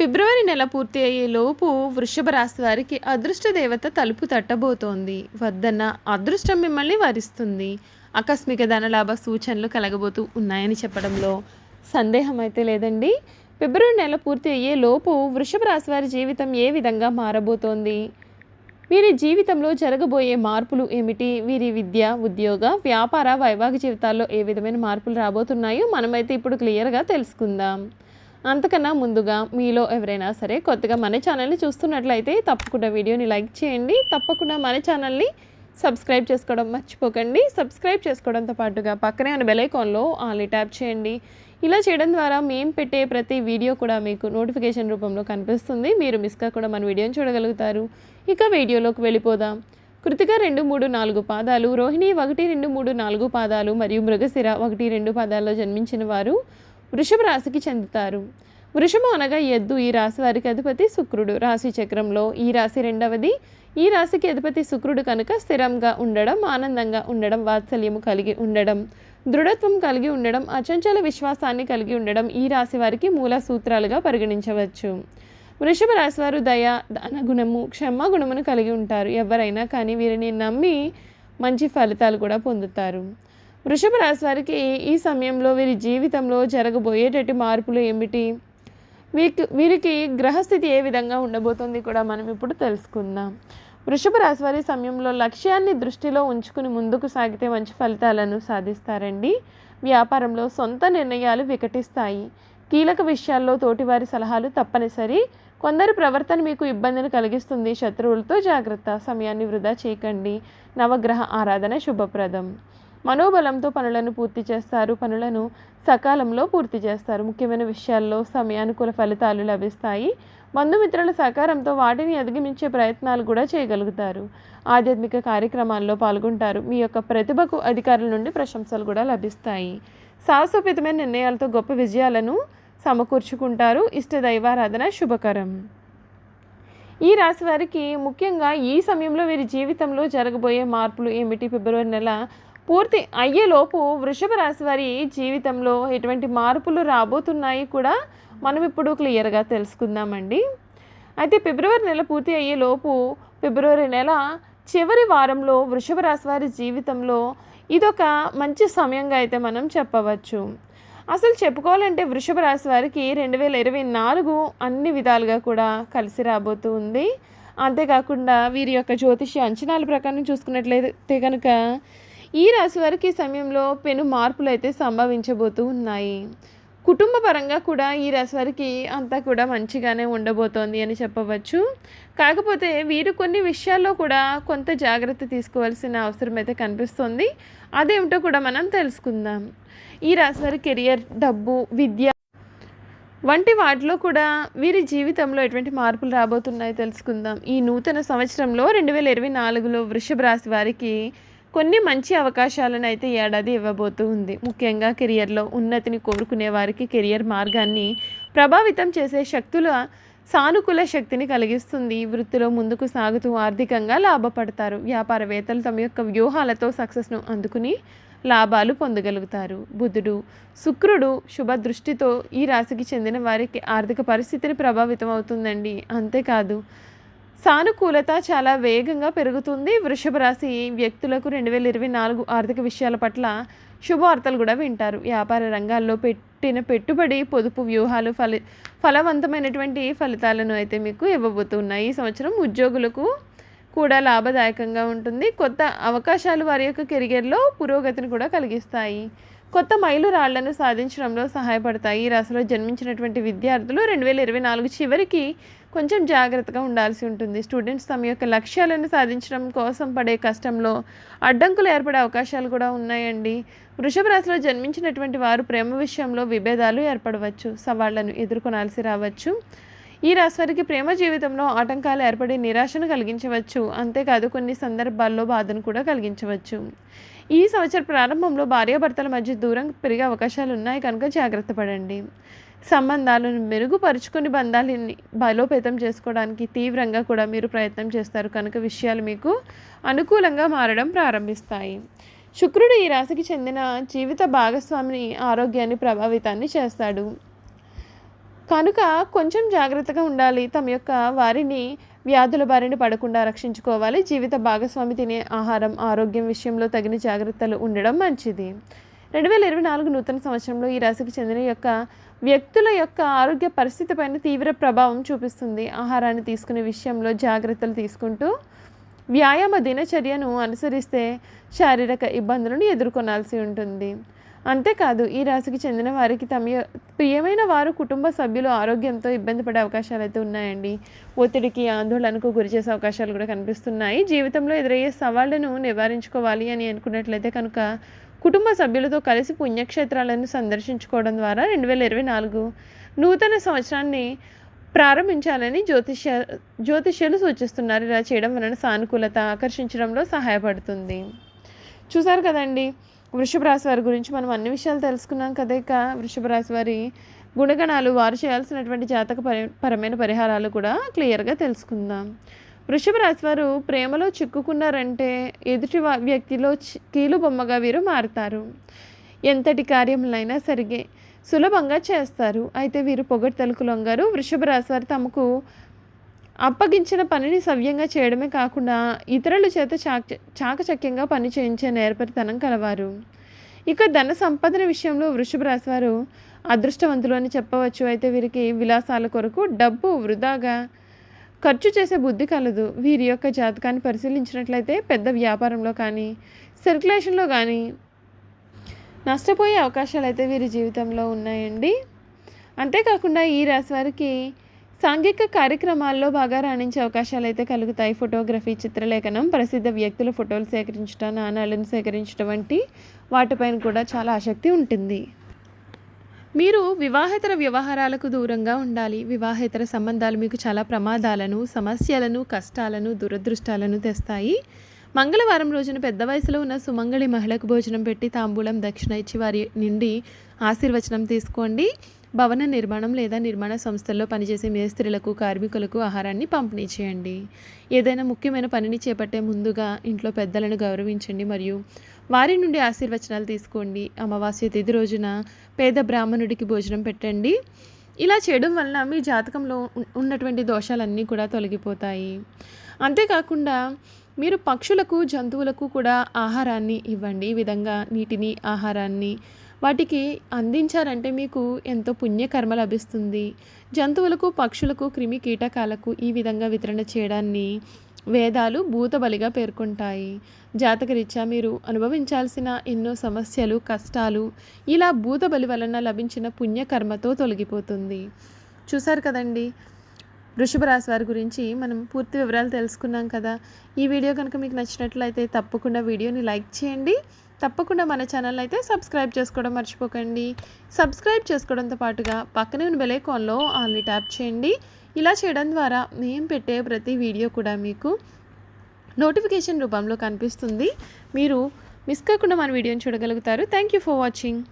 ఫిబ్రవరి నెల పూర్తి అయ్యే లోపు వృషభ రాశి వారికి అదృష్ట దేవత తలుపు తట్టబోతోంది. వద్దన్న అదృష్టం మిమ్మల్ని వరిస్తుంది. ఆకస్మిక ధనలాభ సూచనలు కలగబోతూ ఉన్నాయని చెప్పడంలో సందేహం అయితే లేదండి. ఫిబ్రవరి నెల పూర్తి అయ్యే లోపు వృషభ రాశి వారి జీవితం ఏ విధంగా మారబోతోంది? వీరి జీవితంలో జరగబోయే మార్పులు ఏమిటి? వీరి విద్య ఉద్యోగ వ్యాపార వైవాహిక జీవితాల్లో ఏ విధమైన మార్పులు రాబోతున్నాయో మనమైతే ఇప్పుడు క్లియర్గా తెలుసుకుందాం. అంతకన్నా ముందుగా మీలో ఎవరైనా సరే కొత్తగా మన ఛానల్ని చూస్తున్నట్లయితే తప్పకుండా వీడియోని లైక్ చేయండి. తప్పకుండా మన ఛానల్ని సబ్స్క్రైబ్ చేసుకోవడం మర్చిపోకండి. సబ్స్క్రైబ్ చేసుకోవడంతో పాటుగా పక్కనే ఉన్న బెలైకాన్లో ఆల్ని ట్యాప్ చేయండి. ఇలా చేయడం ద్వారా మేము పెట్టే ప్రతి వీడియో కూడా మీకు నోటిఫికేషన్ రూపంలో కనిపిస్తుంది. మీరు మిస్ కాకుండా మన వీడియోని చూడగలుగుతారు. ఇక వీడియోలోకి వెళ్ళిపోదాం. కృతిక రెండు మూడు నాలుగు పాదాలు రోహిణి ఒకటి రెండు మూడు నాలుగు పాదాలు మరియు మృగశిర ఒకటి రెండు పాదాల్లో జన్మించిన వారు వృషభ రాశికి చెందుతారు. వృషభం అనగా ఎద్దు ఈ రాశి వారికి అధిపతి శుక్రుడు. రాశి చక్రంలో ఈ రాశి రెండవది. ఈ రాశికి అధిపతి శుక్రుడు కనుక స్థిరంగా ఉండడం ఆనందంగా ఉండడం వాత్సల్యము కలిగి ఉండడం దృఢత్వం కలిగి ఉండడం అచంచల విశ్వాసాన్ని కలిగి ఉండడం ఈ రాశి వారికి మూల సూత్రాలుగా పరిగణించవచ్చు. వృషభ రాశి వారు దయ దాన గుణము క్షమ గుణమును కలిగి ఉంటారు. ఎవరైనా కానీ వీరిని నమ్మి మంచి ఫలితాలు కూడా పొందుతారు. వృషభ రాశి వారికి ఈ సమయంలో వీరి జీవితంలో జరగబోయేటటువంటి మార్పులు ఏమిటి? వీరికి వీరికి గ్రహస్థితి ఏ విధంగా ఉండబోతుంది కూడా మనం ఇప్పుడు తెలుసుకుందాం. వృషభ రాశి వారి సమయంలో లక్ష్యాన్ని దృష్టిలో ఉంచుకుని ముందుకు సాగితే మంచి ఫలితాలను సాధిస్తారండి. వ్యాపారంలో సొంత నిర్ణయాలు వికటిస్తాయి. కీలక విషయాల్లో తోటివారి సలహాలు తప్పనిసరి. కొందరి ప్రవర్తన మీకు ఇబ్బందిని కలిగిస్తుంది. శత్రువులతో జాగ్రత్త. సమయాన్ని వృధా చేయకండి. నవగ్రహ ఆరాధన శుభప్రదం. మనోబలంతో పనులను పూర్తి చేస్తారు. పనులను సకాలంలో పూర్తి చేస్తారు. ముఖ్యమైన విషయాల్లో సమయానుకూల ఫలితాలు లభిస్తాయి. బంధుమిత్రుల సహకారంతో వాటిని అధిగమించే ప్రయత్నాలు కూడా చేయగలుగుతారు. ఆధ్యాత్మిక కార్యక్రమాల్లో పాల్గొంటారు. మీ యొక్క ప్రతిభకు అధికారుల నుండి ప్రశంసలు కూడా లభిస్తాయి. సాహసోపేతమైన నిర్ణయాలతో గొప్ప విజయాలను సమకూర్చుకుంటారు. ఇష్ట దైవారాధన శుభకరం. ఈ రాశి వారికి ముఖ్యంగా ఈ సమయంలో వీరి జీవితంలో జరగబోయే మార్పులు ఏమిటి? ఫిబ్రవరి నెల పూర్తి అయ్యేలోపు వృషభ రాశి వారి జీవితంలో ఎటువంటి మార్పులు రాబోతున్నాయి కూడా మనం ఇప్పుడు క్లియర్గా తెలుసుకుందామండి. అయితే ఫిబ్రవరి నెల పూర్తి అయ్యేలోపు ఫిబ్రవరి నెల చివరి వారంలో వృషభ రాశి వారి జీవితంలో ఇదొక మంచి సమయంగా అయితే మనం చెప్పవచ్చు. అసలు చెప్పుకోవాలంటే వృషభ రాశి వారికి రెండు వేల ఇరవై నాలుగు అన్ని విధాలుగా కూడా కలిసి రాబోతూ ఉంది అంతేకాకుండా వీరి యొక్క జ్యోతిష్య అంచనాల ప్రకారం చూసుకున్నట్లయితే కనుక ఈ రాశి వారికి సమయంలో పెను మార్పులు అయితే సంభవించబోతూ ఉన్నాయి. కుటుంబ పరంగా కూడా ఈ రాశి వారికి అంతా కూడా మంచిగానే ఉండబోతోంది అని చెప్పవచ్చు. కాకపోతే వీరు కొన్ని విషయాల్లో కూడా కొంత జాగ్రత్త తీసుకోవాల్సిన అవసరం అయితే కనిపిస్తుంది. అదేమిటో కూడా మనం తెలుసుకుందాం. ఈ రాశి వారి కెరియర్ డబ్బు విద్య వంటి వాటిలో కూడా వీరి జీవితంలో ఎటువంటి మార్పులు రాబోతున్నాయో తెలుసుకుందాం. ఈ నూతన సంవత్సరంలో రెండు వేల ఇరవై నాలుగులో వృషభ రాశి వారికి కొన్ని మంచి అవకాశాలను అయితే ఏడాది ఇవ్వబోతూ ఉంది. ముఖ్యంగా కెరియర్లో ఉన్నతిని కోరుకునే వారికి కెరియర్ మార్గాన్ని ప్రభావితం చేసే శక్తుల సానుకూల శక్తిని కలిగిస్తుంది. వృత్తిలో ముందుకు సాగుతూ ఆర్థికంగా లాభపడతారు. వ్యాపారవేత్తలు తమ యొక్క వ్యూహాలతో సక్సెస్ను అందుకుని లాభాలు పొందగలుగుతారు. బుధుడు శుక్రుడు శుభ దృష్టితో ఈ రాశికి చెందిన వారికి ఆర్థిక పరిస్థితిని ప్రభావితం అవుతుందండి. అంతేకాదు సానుకూలత చాలా వేగంగా పెరుగుతుంది. వృషభ రాశి వ్యక్తులకు రెండు వేల ఇరవై నాలుగు ఆర్థిక విషయాల పట్ల శుభవార్తలు కూడా వింటారు. వ్యాపార రంగాల్లో పెట్టిన పెట్టుబడి పొదుపు వ్యూహాలు ఫలి ఫలవంతమైనటువంటి ఫలితాలను అయితే మీకు ఇవ్వబోతున్నాయి. ఈ సంవత్సరం ఉద్యోగులకు కూడా లాభదాయకంగా ఉంటుంది. కొత్త అవకాశాలు వారి యొక్క కెరియర్లో పురోగతిని కూడా కలిగిస్తాయి. కొత్త మైలురాళ్ళను సాధించడంలో సహాయపడతాయి. ఈ రాశిలో జన్మించినటువంటి విద్యార్థులు రెండు వేల ఇరవై నాలుగు చివరికి కొంచెం జాగ్రత్తగా ఉండాల్సి ఉంటుంది. స్టూడెంట్స్ తమ యొక్క లక్ష్యాలను సాధించడం కోసం పడే కష్టంలో అడ్డంకులు ఏర్పడే అవకాశాలు కూడా ఉన్నాయండి. వృషభ రాశిలో జన్మించినటువంటి వారు ప్రేమ విషయంలో విభేదాలు ఏర్పడవచ్చు సవాళ్ళను ఎదుర్కొనాల్సి రావచ్చు. ఈ రాశి వారికి ప్రేమ జీవితంలో ఆటంకాలు ఏర్పడి నిరాశను కలిగించవచ్చు. అంతేకాదు కొన్ని సందర్భాల్లో బాధను కూడా కలిగించవచ్చు. ఈ సంవత్సర ప్రారంభంలో భార్యాభర్తల మధ్య దూరం పెరిగే అవకాశాలు ఉన్నాయి. కనుక జాగ్రత్త పడండి. సంబంధాలను మెరుగుపరుచుకుని బంధాలని బలోపేతం చేసుకోవడానికి తీవ్రంగా కూడా మీరు ప్రయత్నం చేస్తారు. కనుక విషయాలు మీకు అనుకూలంగా మారడం ప్రారంభిస్తాయి. శుక్రుడు ఈ రాశికి చెందిన జీవిత భాగస్వామిని ఆరోగ్యాన్ని ప్రభావితాన్ని చేస్తాడు. కనుక కొంచెం జాగ్రత్తగా ఉండాలి. తమ యొక్క వారిని వ్యాధుల బారిన పడకుండా రక్షించుకోవాలి. జీవిత భాగస్వామి తినే ఆహారం ఆరోగ్యం విషయంలో తగిన జాగ్రత్తలు ఉండడం మంచిది. రెండు వేల ఇరవై నాలుగు నూతన సంవత్సరంలో ఈ రాశికి చెందిన యొక్క వ్యక్తుల యొక్క ఆరోగ్య పరిస్థితి పైన తీవ్ర ప్రభావం చూపిస్తుంది. ఆహారాన్ని తీసుకునే విషయంలో జాగ్రత్తలు తీసుకుంటూ వ్యాయామ దినచర్యను అనుసరిస్తే శారీరక ఇబ్బందులను ఎదుర్కొనాల్సి ఉంటుంది. అంతేకాదు ఈ రాశికి చెందిన వారికి తమ ప్రియమైన వారు కుటుంబ సభ్యులు ఆరోగ్యంతో ఇబ్బంది పడే అవకాశాలు అయితే ఉన్నాయండి. ఒత్తిడికి ఆందోళనకు గురి చేసే అవకాశాలు కూడా కనిపిస్తున్నాయి. జీవితంలో ఎదురయ్యే సవాళ్ళను నివారించుకోవాలి అని అనుకున్నట్లయితే కనుక కుటుంబ సభ్యులతో కలిసి పుణ్యక్షేత్రాలను సందర్శించుకోవడం ద్వారా రెండు వేల ఇరవై నాలుగు నూతన సంవత్సరాన్ని ప్రారంభించాలని జ్యోతిష్య జ్యోతిష్యులు సూచిస్తున్నారు. ఇలా చేయడం వలన సానుకూలత ఆకర్షించడంలో సహాయపడుతుంది. చూసారు కదండి వృషభ రాశి వారి గురించి మనం అన్ని విషయాలు తెలుసుకున్నాం కదా ఇక వృషభ రాశి వారి గుణగణాలు వారు చేయాల్సినటువంటి జాతక పరి పరమైన పరిహారాలు కూడా క్లియర్గా తెలుసుకుందాం. వృషభ రాశి వారు ప్రేమలో చిక్కుకున్నారంటే ఎదుటి వ్యక్తిలో చి- కీలు బొమ్మగా వీరు మారుతారు. ఎంతటి కార్యములైనా సరిగే సులభంగా చేస్తారు. అయితే వీరు పొగడ్తలకు లొంగారు. వృషభ రాశి వారు తమకు అప్పగించిన పనిని సవ్యంగా చేయడమే కాకుండా ఇతరుల చేత చాక చాకచక్యంగా పని చేయించే నేర్పరితనం కలవారు. ఇక ధన సంపాదన విషయంలో వృషభ రాశి వారు అదృష్టవంతులు అని చెప్పవచ్చు. అయితే వీరికి విలాసాల కొరకు డబ్బు వృధాగా ఖర్చు చేసే బుద్ధి కలదు. వీరి యొక్క జాతకాన్ని పరిశీలించినట్లయితే పెద్ద వ్యాపారంలో కానీ సర్క్యులేషన్లో కానీ నష్టపోయే అవకాశాలు అయితే వీరి జీవితంలో ఉన్నాయండి. అంతేకాకుండా ఈ రాశి వారికి సాంఘిక కార్యక్రమాల్లో బాగా రాణించే అవకాశాలు అయితే కలుగుతాయి. ఫోటోగ్రఫీ చిత్రలేఖనం ప్రసిద్ధ వ్యక్తుల ఫోటోలు సేకరించడం నాణాలను సేకరించడం వంటి వాటిపైన కూడా చాలా ఆసక్తి ఉంటుంది. మీరు వివాహేతర వ్యవహారాలకు దూరంగా ఉండాలి. వివాహేతర సంబంధాలు మీకు చాలా ప్రమాదాలను సమస్యలను కష్టాలను దురదృష్టాలను తెస్తాయి. మంగళవారం రోజున పెద్ద వయసులో ఉన్న సుమంగళి మహిళకు భోజనం పెట్టి తాంబూలం దక్షిణ ఇచ్చి వారి నుండి ఆశీర్వచనం తీసుకోండి. భవన నిర్మాణం లేదా నిర్మాణ సంస్థల్లో పనిచేసే మేస్త్రీలకు కార్మికులకు ఆహారాన్ని పంపిణీ చేయండి. ఏదైనా ముఖ్యమైన పనిని చేపట్టే ముందుగా ఇంట్లో పెద్దలను గౌరవించండి మరియు వారి నుండి ఆశీర్వచనాలు తీసుకోండి. అమావాస్య తిథి రోజున పేద బ్రాహ్మణుడికి భోజనం పెట్టండి. ఇలా చేయడం వలన మీ జాతకంలో ఉన్నటువంటి దోషాలన్నీ కూడా తొలగిపోతాయి. అంతేకాకుండా మీరు పక్షులకు జంతువులకు కూడా ఆహారాన్ని ఇవ్వండి. ఈ విధంగా నీటిని ఆహారాన్ని వాటికి అందించారంటే మీకు ఎంతో పుణ్యకర్మ లభిస్తుంది. జంతువులకు పక్షులకు క్రిమి కీటకాలకు ఈ విధంగా వితరణ చేయడాన్ని వేదాలు భూతబలిగా పేర్కొంటాయి. జాతకరీత్యా మీరు అనుభవించాల్సిన ఎన్నో సమస్యలు కష్టాలు ఇలా భూతబలి వలన లభించిన పుణ్యకర్మతో తొలగిపోతుంది. చూసారు కదండి? వృషభ రాశి వారి గురించి మనం పూర్తి వివరాలు తెలుసుకున్నాం కదా. ఈ వీడియో కనుక మీకు నచ్చినట్లయితే తప్పకుండా వీడియోని లైక్ చేయండి. తప్పకుండా మన ఛానల్ అయితే సబ్స్క్రైబ్ చేసుకోవడం మర్చిపోకండి. సబ్స్క్రైబ్ చేసుకోవడంతో పాటుగా పక్కనే ఉన్న బెలైకాన్లో ఆల్ని ట్యాప్ చేయండి. ఇలా చేయడం ద్వారా మేము పెట్టే ప్రతి వీడియో కూడా మీకు నోటిఫికేషన్ రూపంలో కనిపిస్తుంది. మీరు మిస్ కాకుండా మన వీడియోని చూడగలుగుతారు. Thank you for watching.